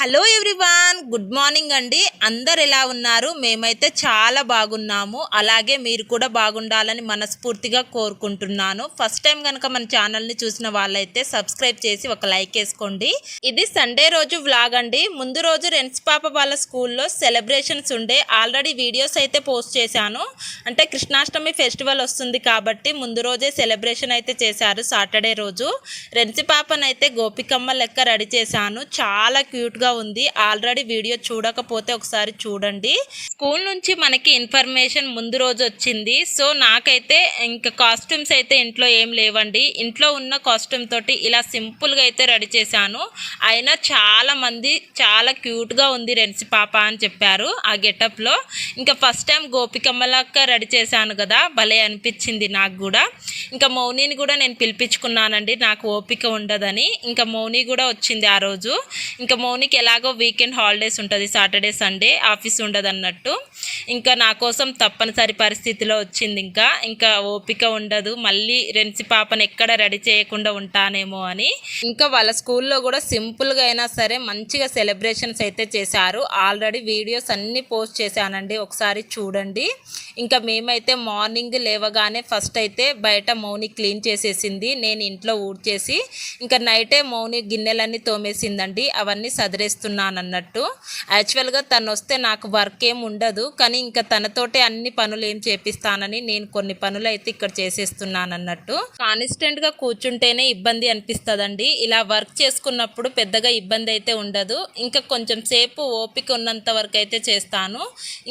Hello everyone good morning అండి. అందరు ఎలా ఉన్నారు? మేమైతే చాలా బాగున్నాము. అలాగే మీరు కూడా బాగుండాలని మనస్ఫూర్తిగా కోరుకుంటున్నాను. ఫస్ట్ టైం కనుక మన ఛానల్ని చూసిన వాళ్ళైతే సబ్స్క్రైబ్ చేసి ఒక లైక్ వేసుకోండి. ఇది సండే రోజు వ్లాగ్ అండి. ముందు రోజు రెన్స్ పాప వాళ్ళ స్కూల్లో సెలబ్రేషన్స్ ఉండే. ఆల్రెడీ వీడియోస్ అయితే పోస్ట్ చేశాను. అంటే కృష్ణాష్టమి ఫెస్టివల్ వస్తుంది కాబట్టి ముందు రోజే సెలబ్రేషన్ అయితే చేశారు సాటర్డే రోజు. రెన్సి పాపనైతే గోపికమ్మ లెక్క రెడీ చేశాను. చాలా క్యూట్గా ఉంది. ఆల్రెడీ వీడియో చూడకపోతే ఒకసారి చూడండి. స్కూల్ నుంచి మనకి ఇన్ఫర్మేషన్ ముందు రోజు వచ్చింది. సో నాకైతే ఇంకా కాస్ట్యూమ్స్ అయితే ఇంట్లో ఏం లేవండి. ఇంట్లో ఉన్న కాస్ట్యూమ్ తోటి ఇలా సింపుల్గా అయితే రెడీ చేశాను. అయినా చాలా మంది చాలా క్యూట్గా ఉంది రెన్సి పాప అని చెప్పారు ఆ గెటప్లో ఇంకా ఫస్ట్ టైం గోపికమ్మలక్క రెడీ చేశాను కదా. భలే అనిపించింది నాకు కూడా. ఇంకా మౌనిని కూడా నేను పిలిపించుకున్నానండి. నాకు ఓపిక ఉండదని. ఇంకా మౌని కూడా వచ్చింది ఆ రోజు. ఇంకా మౌనికి ఎలాగో వీకెండ్ హాలిడేస్ ఉంటుంది సాటర్డే సండే ఆఫీస్ ఉండదు అన్నట్టు. ఇంకా నా కోసం తప్పనిసరి పరిస్థితిలో వచ్చింది ఇంకా. ఇంకా ఓపిక ఉండదు మళ్ళీ రెన్సి పాపను ఎక్కడ రెడీ చేయకుండా ఉంటానేమో అని. ఇంకా వాళ్ళ స్కూల్లో కూడా సింపుల్గా అయినా సరే మంచిగా సెలబ్రేషన్స్ అయితే చేశారు. ఆల్రెడీ వీడియోస్ అన్నీ పోస్ట్ చేశానండి ఒకసారి చూడండి. ఇంకా మేమైతే మార్నింగ్ లేవగానే ఫస్ట్ అయితే బయట మౌని క్లీన్ చేసేసింది నేను ఇంట్లో ఊడ్చేసి. ఇంకా నైటే మౌని గిన్నెలన్నీ తోమేసిందండి అవన్నీ సదిరేస్తున్నాను అన్నట్టు యాక్చువల్గా తను వస్తే నాకు వర్క్ ఏం ఉండదు కానీ ఇంకా తనతోటే అన్ని పనులు ఏం చేపిస్తానని నేను కొన్ని పనులు అయితే ఇక్కడ చేసేస్తున్నాను అన్నట్టు కాన్స్టెంట్గా కూర్చుంటేనే ఇబ్బంది అనిపిస్తుందండి. ఇలా వర్క్ చేసుకున్నప్పుడు పెద్దగా ఇబ్బంది అయితే ఉండదు. ఇంకా కొంచెం సేపు ఓపిక ఉన్నంత వరకు అయితే చేస్తాను.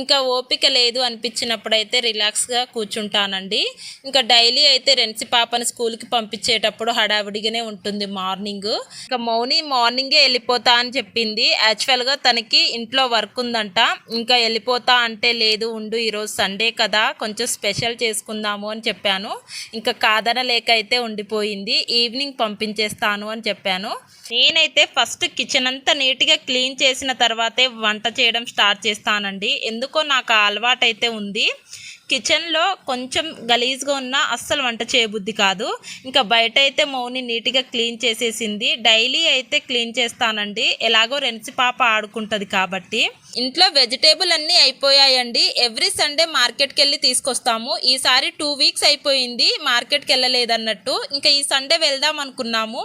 ఇంకా ఓపిక లేదు అనిపించినప్పుడు అయితే రిలాక్స్గా కూర్చుంటానండి. ఇంకా డైలీ అయితే రెన్సి పాపని స్కూల్కి పంపించేటప్పుడు హడావిడిగానే ఉంటుంది మార్నింగ్. ఇంకా మౌని మార్నింగే వెళ్ళిపోతా అని చెప్పి చెప్పింది యాక్చువల్గా తనకి ఇంట్లో వర్క్ ఉందంట. ఇంకా వెళ్ళిపోతా అంటే లేదు ఉండు ఈరోజు సండే కదా కొంచెం స్పెషల్ చేసుకుందాము అని చెప్పాను. ఇంకా కాదనలేక అయితే ఉండిపోయింది. ఈవినింగ్ పంపించేస్తాను అని చెప్పాను. నేనైతే ఫస్ట్ కిచెన్ అంతా నీట్గా క్లీన్ చేసిన తర్వాతే వంట చేయడం స్టార్ట్ చేస్తానండి. ఎందుకో నాకు అలవాటైతే అలవాటు అయితే ఉంది. కిచెన్లో కొంచెం గలీజ్గా ఉన్న అస్సలు వంట చేయబుద్ధి కాదు. ఇంకా బయట అయితే మౌని నీట్గా క్లీన్ చేసేసింది. డైలీ అయితే క్లీన్ చేస్తానండి. ఎలాగో రెన్సి పాప ఆడుకుంటుంది కాబట్టి. ఇంట్లో వెజిటేబుల్ అన్నీ అయిపోయాయండి. ఎవ్రీ సండే మార్కెట్కి వెళ్ళి తీసుకొస్తాము. ఈసారి టూ వీక్స్ అయిపోయింది. మార్కెట్కి వెళ్ళలేదన్నట్టు ఇంకా ఈ సండే వెళ్దాం అనుకున్నాము.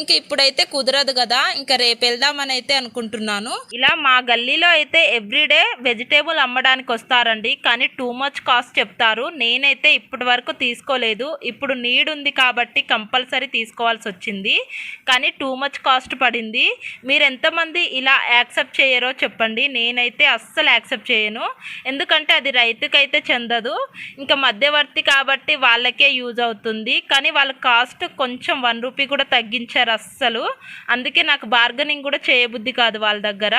ఇంకా ఇప్పుడైతే కుదరదు కదా. ఇంకా రేపు వెళ్దామని అయితే అనుకుంటున్నాను. ఇలా మా గల్లీలో అయితే ఎవ్రీడే వెజిటేబుల్ అమ్మడానికి వస్తారండి కానీ టూ మచ్ కాస్ట్ చెప్తారు నేనైతే ఇప్పటి వరకు తీసుకోలేదు. ఇప్పుడు నీడ్ ఉంది కాబట్టి కంపల్సరీ తీసుకోవాల్సి వచ్చింది. కానీ టూ మచ్ కాస్ట్ పడింది. మీరు ఎంతమంది ఇలా యాక్సెప్ట్ చేయరో చెప్పండి. నేనైతే అస్సలు యాక్సెప్ట్ చేయను. ఎందుకంటే అది రైతుకైతే చెందదు. ఇంకా మధ్యవర్తి కాబట్టి వాళ్ళకే యూజ్ అవుతుంది. కానీ వాళ్ళ కాస్ట్ కొంచెం వన్ రూపీ కూడా తగ్గించారు అస్సలు. అందుకే నాకు బార్గెనింగ్ కూడా చేయబుద్ధి కాదు వాళ్ళ దగ్గర.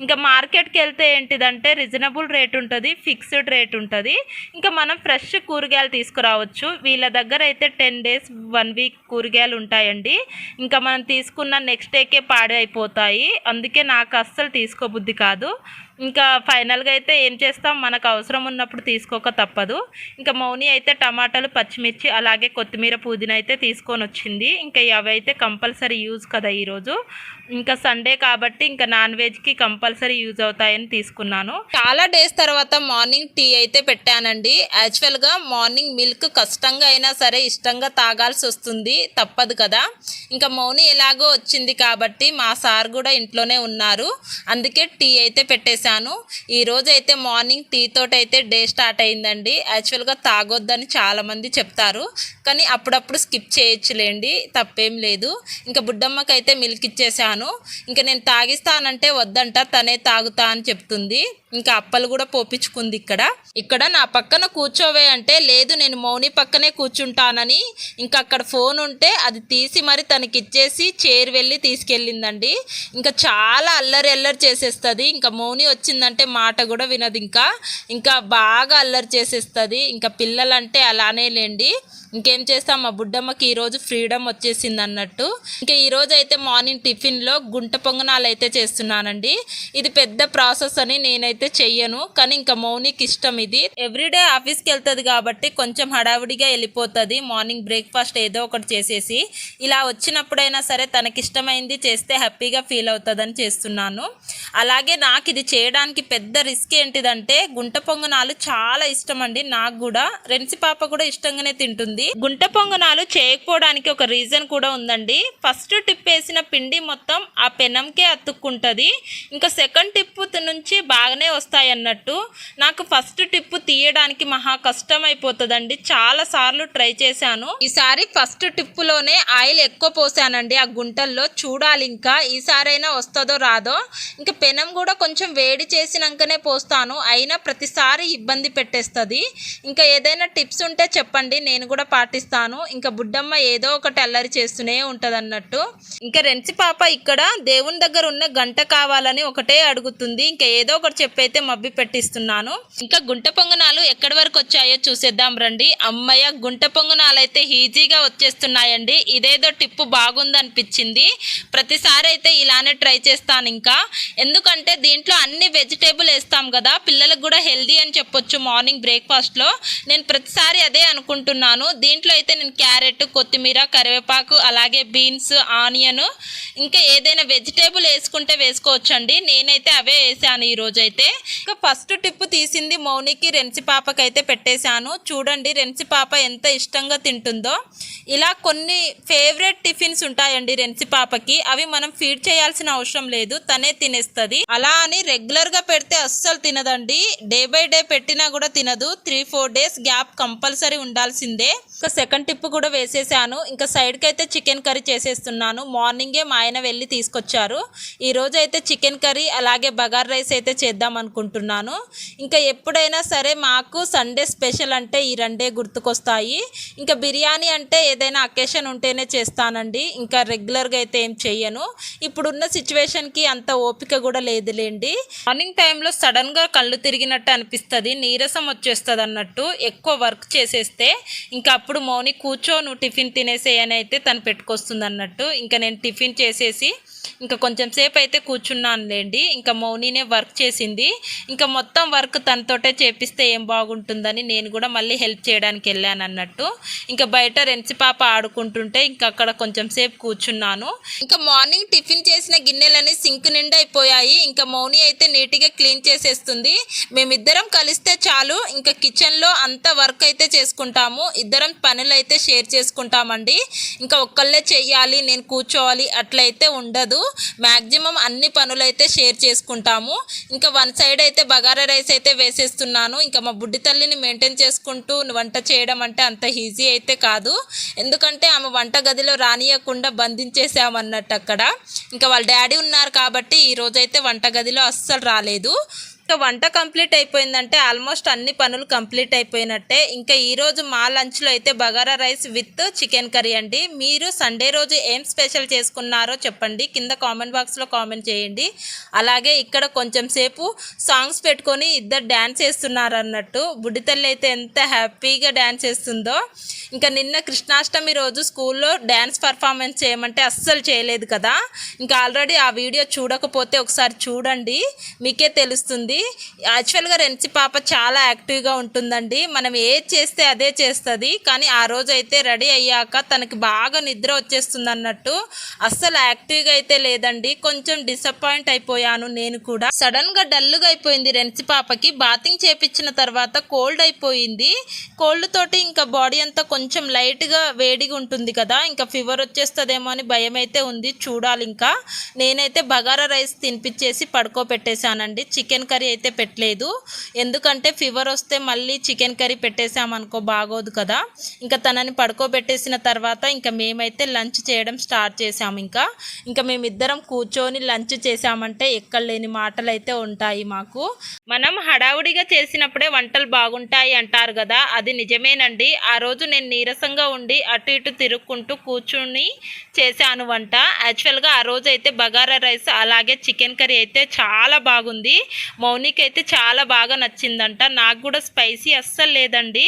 ఇంకా మార్కెట్కి వెళ్తే ఏంటిదంటే రీజనబుల్ రేట్ ఉంటుంది ఫిక్స్డ్ రేట్ ఉంటుంది. ఇంకా మనం ఫ్రెష్ కూరగాయలు తీసుకురావచ్చు. వీళ్ళ దగ్గర అయితే టెన్ డేస్ వన్ వీక్ కూరగాయలు ఉంటాయండి. ఇంకా మనం తీసుకున్న నెక్స్ట్ డేకే పాడైపోతాయి. అందుకే నాకు అస్సలు తీసుకోబుద్ధి కాదు. ఇంకా ఫైనల్గా అయితే ఏం చేస్తాం? మనకు అవసరం ఉన్నప్పుడు తీసుకోక తప్పదు. ఇంకా మౌని అయితే టమాటాలు పచ్చిమిర్చి అలాగే కొత్తిమీర పుదీనా అయితే తీసుకొని వచ్చింది. ఇంకా అవి అయితే కంపల్సరీ యూజ్ కదా ఈరోజు. ఇంకా సండే కాబట్టి ఇంకా నాన్ వెజ్కి కంపల్సరీ యూజ్ అవుతాయని తీసుకున్నాను. చాలా డేస్ తర్వాత మార్నింగ్ టీ అయితే పెట్టానండి. యాక్చువల్గా మార్నింగ్ మిల్క్ కష్టంగా అయినా సరే ఇష్టంగా తాగాల్సి వస్తుంది. తప్పదు కదా. ఇంకా మౌని ఎలాగో వచ్చింది కాబట్టి మా సార్ కూడా ఇంట్లోనే ఉన్నారు. అందుకే టీ అయితే పెట్టేశాను. ఈ ఈరోజు అయితే మార్నింగ్ టీ తోటి అయితే డే స్టార్ట్ అయిందండి. యాక్చువల్గా తాగొద్దని చాలామంది చెప్తారు. కానీ అప్పుడప్పుడు స్కిప్ చేయొచ్చులేండి. తప్పేం లేదు. ఇంకా బుడ్డమ్మకి అయితే మిల్క్ ఇచ్చేసాను. ఇంకా నేను తాగిస్తానంటే వద్దంట. తనే తాగుతా అని చెప్తుంది. ఇంకా అప్పలు కూడా పోపించుకుంది ఇక్కడ. ఇక్కడ నా పక్కన కూర్చోవే అంటే లేదు నేను మౌని పక్కనే కూర్చుంటానని. ఇంకా అక్కడ ఫోన్ ఉంటే అది తీసి మరి తనకి ఇచ్చేసి చైర్ వెళ్ళి తీసుకెళ్ళిందండి. ఇంకా చాలా అల్లరి అల్లరి చేసేస్తుంది. ఇంకా మౌని వచ్చిందంటే మాట కూడా వినదు ఇంకా. ఇంకా బాగా అల్లరి చేసేస్తుంది. ఇంకా పిల్లలంటే అలానే లేండి. ఇంకేం చేస్తాం? మా బుడ్డమ్మకి ఈరోజు ఫ్రీడమ్ వచ్చేసింది అన్నట్టు. ఇంకా ఈరోజు అయితే మార్నింగ్ టిఫిన్లో గుంట పొంగనాలు అయితే చేస్తున్నానండి. ఇది పెద్ద ప్రాసెస్ అని నేనైతే చెయ్యను. కానీ ఇంకా మౌనికి ఇష్టం ఇది. ఎవ్రీడే ఆఫీస్కి వెళ్తుంది కాబట్టి కొంచెం హడావుడిగా వెళ్ళిపోతుంది. మార్నింగ్ బ్రేక్ఫాస్ట్ ఏదో ఒకటి చేసేసి ఇలా వచ్చినప్పుడైనా సరే తనకిష్టమైంది చేస్తే హ్యాపీగా ఫీల్ అవుతుందని చేస్తున్నాను. అలాగే నాకు ఇది చేయడానికి పెద్ద రిస్క్ ఏంటిదంటే గుంట పొంగనాలు చాలా ఇష్టం అండి నాకు కూడా. రెన్సి పాప కూడా ఇష్టంగానే తింటుంది. గుంట పొంగనాలు చేయకపోవడానికి ఒక రీజన్ కూడా ఉందండి. ఫస్ట్ టిప్ వేసిన పిండి మొత్తం ఆ పెనంకే అతుక్కుంటుంది. ఇంకా సెకండ్ టిప్ నుంచి బాగానే వస్తాయి అన్నట్టు. నాకు ఫస్ట్ టిప్ తీయడానికి మహా కష్టం అయిపోతుందండి చాలా సార్లు ట్రై చేశాను. ఈసారి ఫస్ట్ టిప్పులోనే ఆయిల్ ఎక్కువ పోసానండి. ఆ గుంటల్లో చూడాలి ఇంకా. ఈసారైనా వస్తుందో రాదో. ఇంకా పెనం కూడా కొంచెం వేడి చేసినాకనే పోస్తాను. అయినా ప్రతిసారి ఇబ్బంది పెట్టేస్తుంది. ఇంకా ఏదైనా టిప్స్ ఉంటే చెప్పండి. నేను కూడా పాటిస్తాను. ఇంకా బుడ్డమ్మ ఏదో ఒకటి అల్లరి చేస్తూనే ఉంటుంది అన్నట్టు ఇంకా రెంచి పాప ఇక్కడ దేవుని దగ్గర ఉన్న గంట కావాలని ఒకటే అడుగుతుంది. ఇంకా ఏదో ఒకటి చెప్పైతే మబ్బి పెట్టిస్తున్నాను. ఇంకా గుంట పొంగనాలు ఎక్కడి వరకు వచ్చాయో చూసేద్దాం రండి. అమ్మయ్య గుంట పొంగనాలు అయితే ఈజీగా వచ్చేస్తున్నాయండి. ఇదేదో టిప్పు బాగుంది అనిపించింది ప్రతిసారి అయితే ఇలానే ట్రై చేస్తాను ఇంకా. ఎందుకంటే దీంట్లో అన్ని వెజిటేబుల్ వేస్తాం కదా పిల్లలకు కూడా హెల్దీ అని చెప్పొచ్చు మార్నింగ్ బ్రేక్ఫాస్ట్లో. నేను ప్రతిసారి అదే అనుకుంటున్నాను. దీంట్లో అయితే నేను క్యారెట్ కొత్తిమీర కరివేపాకు అలాగే బీన్స్ ఆనియన్ ఇంకా ఏదైనా వెజిటేబుల్ వేసుకుంటే వేసుకోవచ్చండి. నేనైతే అవే వేసాను ఈరోజు అయితే ఇంకా ఫస్ట్ టిప్ తీసింది మౌనికి రెన్సి పాపకి అయితే పెట్టేశాను. చూడండి రెన్సి పాప ఎంత ఇష్టంగా తింటుందో. ఇలా కొన్ని ఫేవరెట్ టిఫిన్స్ ఉంటాయండి రెన్సి పాపకి. అవి మనం ఫీడ్ చేయాల్సిన అవసరం లేదు. తనే తినేస్తుంది. అలా అని రెగ్యులర్ రెగ్యులర్గా పెడితే అస్సలు తినదండి. డే బై డే పెట్టినా కూడా తినదు. Three four days gap compulsory ఉండాల్సిందే. ఇంకా సెకండ్ టిప్ కూడా వేసేసాను. ఇంకా సైడ్కి అయితే చికెన్ కర్రీ చేసేస్తున్నాను. మార్నింగే మా ఆయన వెళ్ళి తీసుకొచ్చారు. ఈరోజు అయితే చికెన్ కర్రీ అలాగే బగార్ రైస్ అయితే చేద్దాం అనుకుంటున్నాను. ఇంకా ఎప్పుడైనా సరే మాకు సండే స్పెషల్ అంటే ఈ రెండే గుర్తుకొస్తాయి. ఇంకా బిర్యానీ అంటే ఏదైనా అకేషన్ ఉంటేనే చేస్తానండి. ఇంకా రెగ్యులర్గా అయితే ఏం చెయ్యను. ఇప్పుడున్న సిచ్యువేషన్కి అంత ఓపిక కూడా లేదులేండి. మార్నింగ్ టైంలో సడన్గా కళ్ళు తిరిగినట్టు అనిపిస్తుంది నీరసం వచ్చేస్తుంది అన్నట్టు ఎక్కువ వర్క్ చేసేస్తే ఇంకా అప్పుడు మౌని కూర్చో నువ్వు టిఫిన్ తినేసేయని అయితే తను పెట్టుకొస్తుంది అన్నట్టు ఇంకా నేను టిఫిన్ చేసేసి ఇంకా కొంచెం సేపు అయితే కూర్చున్నానులేండి. ఇంకా మౌనినే వర్క్ చేసింది. ఇంకా మొత్తం వర్క్ తనతోటే చేపిస్తే ఏం బాగుంటుందని నేను కూడా మళ్ళీ హెల్ప్ చేయడానికి వెళ్ళాను అన్నట్టు ఇంకా బయట రెన్సి పాప ఆడుకుంటుంటే ఇంకా అక్కడ కొంచెం సేపు కూర్చున్నాను. ఇంకా మార్నింగ్ టిఫిన్ చేసిన గిన్నెలని సింక్ నిండా అయిపోయాయి ఇంకా మౌని అయితే నీట్గా క్లీన్ చేసేస్తుంది. మేమిద్దరం కలిస్తే చాలు. ఇంకా కిచెన్లో అంత వర్క్ అయితే చేసుకుంటాము. ఇద్దరం పనులు అయితే షేర్ చేసుకుంటామండి. ఇంకా ఒక్కళ్ళే చెయ్యాలి నేను కూర్చోవాలి అట్లయితే ఉండదు. మ్యాక్సిమం అన్ని పనులు అయితే షేర్ చేసుకుంటాము. ఇంకా వన్ సైడ్ అయితే బగారా రైస్ అయితే వేసేస్తున్నాను. ఇంకా మా బుడ్డి తల్లిని మెయింటైన్ చేసుకుంటూ వంట చేయడం అంటే అంత ఈజీ అయితే కాదు. ఎందుకంటే ఆమె వంట గదిలో రానియకుండా బంధించేసామన్నట్టు అక్కడ. ఇంకా వాళ్ళ డాడీ ఉన్నారు కాబట్టి ఈరోజైతే రోజైతే వంట గదిలో అస్సలు రాలేదు. ఇంకా వంట కంప్లీట్ అయిపోయిందంటే ఆల్మోస్ట్ అన్ని పనులు కంప్లీట్ అయిపోయినట్టే. ఇంకా ఈరోజు మా లంచ్లో అయితే bagara rice with chicken curry అండి. మీరు సండే రోజు ఏం స్పెషల్ చేసుకున్నారో చెప్పండి. కింద కామెంట్ బాక్స్లో కామెంట్ చేయండి. అలాగే ఇక్కడ కొంచెం సేపు సాంగ్స్ పెట్టుకొని ఇద్దరు డ్యాన్స్ చేస్తున్నారు అన్నట్టు బుడ్డితల్లి అయితే ఎంత హ్యాపీగా డ్యాన్స్ చేస్తుందో. ఇంకా నిన్న కృష్ణాష్టమి రోజు స్కూల్లో డ్యాన్స్ పర్ఫార్మెన్స్ చేయమంటే అస్సలు చేయలేదు కదా. ఇంకా ఆల్రెడీ ఆ వీడియో చూడకపోతే ఒకసారి చూడండి. మీకే తెలుస్తుంది. యాక్చువల్గా రెన్సి పాప చాలా యాక్టివ్గా ఉంటుందండి. మనం ఏది చేస్తే అదే చేస్తుంది. కానీ ఆ రోజు అయితే రెడీ అయ్యాక తనకి బాగా నిద్ర వచ్చేస్తుంది అన్నట్టు అస్సలు యాక్టివ్గా అయితే లేదండి. కొంచెం డిసప్పాయింట్ అయిపోయాను నేను కూడా. సడన్గా డల్గా అయిపోయింది రెన్సి పాపకి. బాతింగ్ చేపించిన తర్వాత కోల్డ్ అయిపోయింది. కోల్డ్ తోటి ఇంకా బాడీ అంతా కొంచెం లైట్గా వేడిగా ఉంటుంది కదా. ఇంకా ఫీవర్ వచ్చేస్తుందేమో అని భయం అయితే ఉంది. చూడాలి ఇంకా నేనైతే బగారా రైస్ తినిపించేసి పడుకోబెట్టేశానండి. చికెన్ కర్రీ అయితే పెట్టలేదు. ఎందుకంటే ఫీవర్ వస్తే మళ్ళీ చికెన్ కర్రీ పెట్టేసామనుకో బాగోదు కదా. ఇంకా తనని పడుకోబెట్టేసిన తర్వాత ఇంకా మేమైతే లంచ్ చేయడం స్టార్ట్ చేసాము ఇంకా. ఇంకా మేమిద్దరం కూర్చొని లంచ్ చేసామంటే ఎక్కడ లేని మాటలు అయితే ఉంటాయి మాకు. మనం హడావుడిగా చేసినప్పుడే వంటలు బాగుంటాయి అంటారు కదా అది నిజమేనండి. ఆ రోజు నేను నీరసంగా ఉండి అటు ఇటు తిరుక్కుంటూ కూర్చుని చేశాను వంట. యాక్చువల్గా ఆ రోజు అయితే బగారా రైస్ అలాగే చికెన్ కర్రీ అయితే చాలా బాగుంది. మౌని మౌనికి అయితే చాలా బాగా నచ్చిందంట. నాకు కూడా స్పైసీ అస్సలు లేదండి.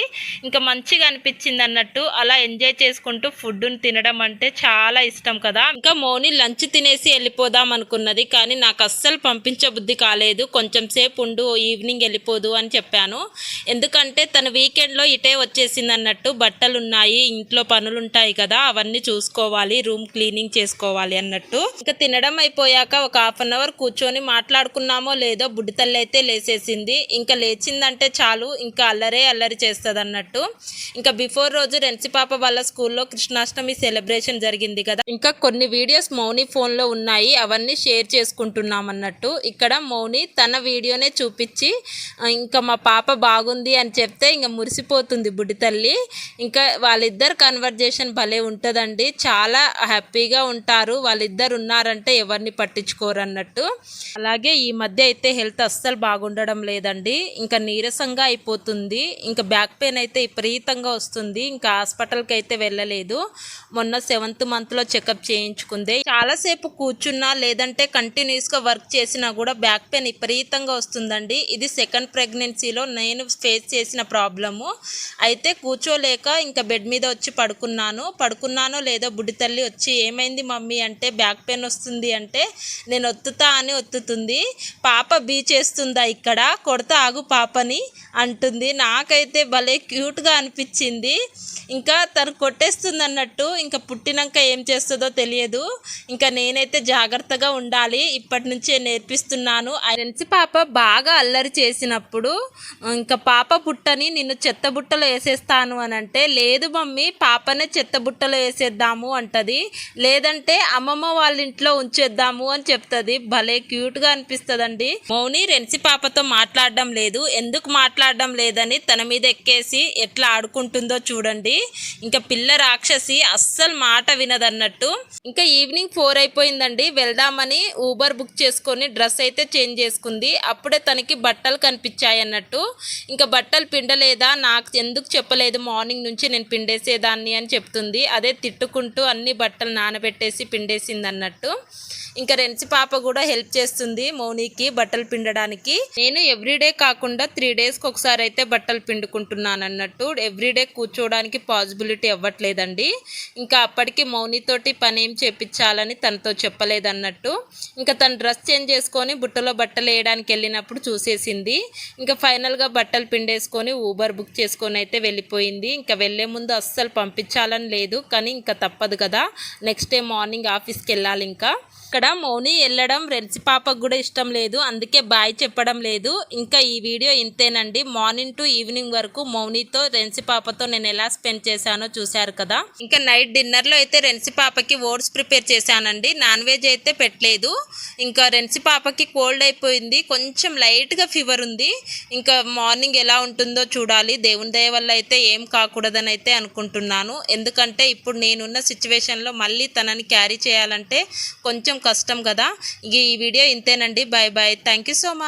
ఇంకా మంచిగా అనిపించింది అన్నట్టు అలా ఎంజాయ్ చేసుకుంటూ ఫుడ్ను తినడం అంటే చాలా ఇష్టం కదా. ఇంకా మౌని లంచ్ తినేసి వెళ్ళిపోదాం అనుకున్నది కానీ నాకు అస్సలు పంపించే బుద్ధి కాలేదు. కొంచెం సేపు ఉండు ఈవినింగ్ వెళ్ళిపోదు అని చెప్పాను. ఎందుకంటే తన వీకెండ్లో ఇటే వచ్చేసింది అన్నట్టు బట్టలు ఉన్నాయి ఇంట్లో పనులు ఉంటాయి కదా అవన్నీ చూసుకోవాలి రూమ్ క్లీనింగ్ చేసుకోవాలి అన్నట్టు. ఇంకా తినడం అయిపోయాక ఒక హాఫ్ అన్ అవర్ కూర్చొని మాట్లాడుకున్నామో లేదో బుడ్డితల్లి అయితే లేసేసింది. ఇంకా లేచిందంటే చాలు ఇంకా అల్లరే అల్లరి చేస్తుంది అన్నట్టు ఇంకా బిఫోర్ రోజు రెన్సిపాప వాళ్ళ స్కూల్లో కృష్ణాష్టమి సెలబ్రేషన్ జరిగింది కదా. ఇంకా కొన్ని వీడియోస్ మౌని ఫోన్లో ఉన్నాయి. అవన్నీ షేర్ చేసుకుంటున్నాం అన్నట్టు ఇక్కడ మౌని తన వీడియోనే చూపించి ఇంకా మా పాప బాగుంది అని చెప్తే ఇంకా మురిసిపోతుంది బుడ్డి తల్లి. ఇంకా వాళ్ళిద్దరు కన్వర్జేషన్ భలే ఉంటుందండి. చాలా హ్యాపీగా ఉంటారు. వాళ్ళిద్దరు ఉన్నారంటే ఎవరిని పట్టించుకోరు అన్నట్టు అలాగే ఈ మధ్య అయితే హెల్త్ అస్సలు బాగుండడం లేదండి. ఇంకా నీరసంగా అయిపోతుంది. ఇంకా బ్యాక్ పెయిన్ అయితే విపరీతంగా వస్తుంది. ఇంకా హాస్పిటల్కి అయితే వెళ్ళలేదు. మొన్న సెవెంత్ మంత్లో చెకప్ చేయించుకుంది. చాలాసేపు కూర్చున్నా లేదంటే కంటిన్యూస్గా వర్క్ చేసినా కూడా బ్యాక్ పెయిన్ విపరీతంగా వస్తుందండి. ఇది సెకండ్ ప్రెగ్నెన్సీలో నేను ఫేస్ చేసిన ప్రాబ్లము. అయితే కూర్చోలేక ఇంకా బెడ్ మీద వచ్చి పడుకున్నాను. పడుకున్నానో లేదో బుడ్డి తల్లి వచ్చి ఏమైంది మమ్మీ? అంటే బ్యాక్ పెయిన్ వస్తుంది అంటే నేను ఒత్తుతా అని ఒత్తుతుంది. పాప బీ చేస్తుందా ఇక్కడ? కొడత ఆగు పాపని అంటుంది. నాకైతే భలే క్యూట్గా అనిపించింది. ఇంకా తను కొట్టేస్తుంది అన్నట్టు ఇంకా పుట్టినాక ఏం చేస్తుందో తెలియదు. ఇంకా నేనైతే జాగ్రత్తగా ఉండాలి. ఇప్పటి నుంచే నేర్పిస్తున్నాను. ఫ్రెండ్స్ పాప బాగా అల్లరి చేసినప్పుడు ఇంకా పాప పుట్టని నిన్ను చెత్త బుట్టలో వేసేస్తాను అని అంటే లేదు మమ్మీ పాపనే చెత్త బుట్టలో వేసేద్దాము అంటది. లేదంటే అమ్మమ్మ వాళ్ళ ఇంట్లో ఉంచేద్దాము అని చెప్తుంది. భలే క్యూట్గా అనిపిస్తుందండి. మౌని రెన్సి పాపతో మాట్లాడడం లేదు. ఎందుకు మాట్లాడడం లేదని తన మీద ఎక్కేసి ఎట్లా ఆడుకుంటుందో చూడండి. ఇంకా పిల్ల రాక్షసి అస్సలు మాట వినదన్నట్టు. ఇంకా ఈవినింగ్ ఫోర్ అయిపోయిందండి. వెళ్దామని ఊబర్ బుక్ చేసుకొని డ్రెస్ అయితే చేంజ్ చేసుకుంది. అప్పుడే తనకి బట్టలు కనిపించాయి అన్నట్టు ఇంకా బట్టలు పిండలేదా? నాకు ఎందుకు చెప్పలేదు. మార్నింగ్ నుంచి నేను పిండేసేదాన్ని అని చెప్తుంది. అదే తిట్టుకుంటూ అన్ని బట్టలు నానబెట్టేసి పిండేసింది అన్నట్టు ఇంకా రెన్సి పాప కూడా హెల్ప్ చేస్తుంది మౌనికి బట్టలు పిండడానికి. నేను ఎవ్రీడే కాకుండా త్రీ డేస్కి ఒకసారి అయితే బట్టలు పిండుకుంటున్నాను అన్నట్టు ఎవ్రీడే కూర్చోవడానికి పాసిబిలిటీ అవ్వట్లేదండి. ఇంకా అప్పటికి మౌనితోటి పని ఏం చేపించాలని తనతో చెప్పలేదన్నట్టు. ఇంకా తను డ్రెస్ చేంజ్ చేసుకొని బుట్టలో బట్టలు వేయడానికి వెళ్ళినప్పుడు చూసేసింది. ఇంకా ఫైనల్గా బట్టలు పిండేసుకొని ఊబర్ బుక్ చేసుకొని అయితే వెళ్ళిపోయింది. ఇంకా వెళ్ళే ముందు అస్సలు పంపించాలని లేదు. కానీ ఇంకా తప్పదు కదా. నెక్స్ట్ డే మార్నింగ్ ఆఫీస్కి వెళ్ళాలి ఇంకా. ఇక్కడ మౌని వెళ్ళడం రెన్సి పాపకు కూడా ఇష్టం లేదు. అందుకే బాయ్ చెప్పడం లేదు. ఇంకా ఈ వీడియో ఇంతేనండి. మార్నింగ్ టు ఈవినింగ్ వరకు మౌనితో రెన్సి పాపతో నేను ఎలా స్పెండ్ చేశానో చూశారు కదా. ఇంకా నైట్ డిన్నర్లో అయితే రెన్సి పాపకి ఓట్స్ ప్రిపేర్ చేశానండి. నాన్ వెజ్ అయితే పెట్టలేదు. ఇంకా రెన్సి పాపకి కోల్డ్ అయిపోయింది. కొంచెం లైట్గా ఫీవర్ ఉంది. ఇంకా మార్నింగ్ ఎలా ఉంటుందో చూడాలి. దేవుని దయ వల్ల అయితే ఏం కాకూడదని అయితే అనుకుంటున్నాను. ఎందుకంటే ఇప్పుడు నేనున్న సిచ్యువేషన్లో మళ్ళీ తనని క్యారీ చేయాలంటే కొంచెం కష్టం కదా. ఈ వీడియో ఇంతేనండి. Bye bye thank you so much